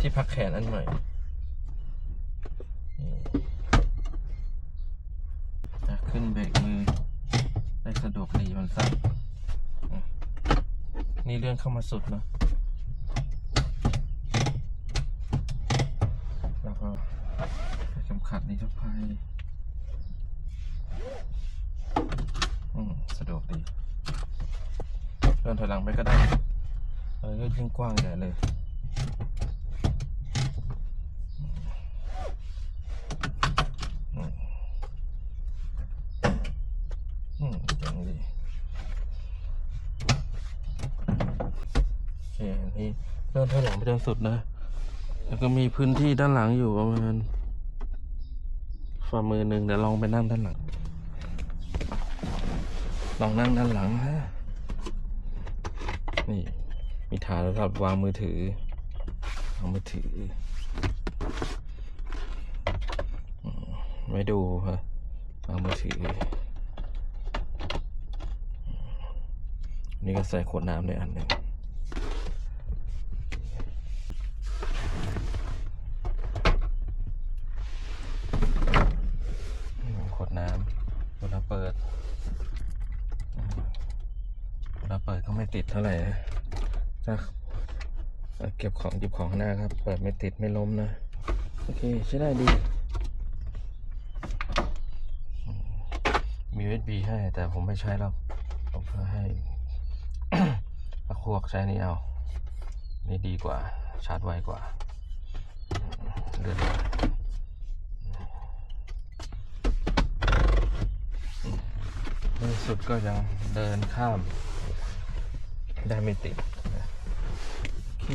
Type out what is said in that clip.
ที่พักแขนอันใหม่นี่อะขึ้นเบรกมือได้สะดวกดีมันสั้นนี่เลื่อนเข้ามาสุดเนอะแล้วก็เข็มขัดนิรภัยอืมสะดวกดีเดินถอยหลังไปก็ได้เออก็ยิ่งกว้างใหญ่เลย อืม อืมจังดีโอเคอันนี้เลื่อนถอยหลังไปจนสุดนะ แล้วก็มีพื้นที่ด้านหลังอยู่ประมาณฝ่ามือหนึ่งเดี๋ยวลองไปนั่งด้านหลัง ลองนั่งด้านหลังฮะนี่ มีฐานสำหรับวางมือถือวางมือถืออืมไว้ดูฮะวางมือถือ นี่ก็ใส่ขวดน้ำในอันหนึ่งขวดน้ำเวลาเปิดเวลาเปิดก็ไม่ติดเท่าไหร่นะถ้าเก็บของหยิบของข้างหน้าครับ เปิดไม่ติดไม่ล้มนะ โอเค ใช้ได้ดี มี USB ให้แต่ผมไม่ใช้หรอกผมเพื่อให้ พวกใช้นี่เอา นี่ดีกว่า ชาร์จไวกว่า เลื่อนในสุดก็ยังเดินข้ามได้ไม่ติดโอเค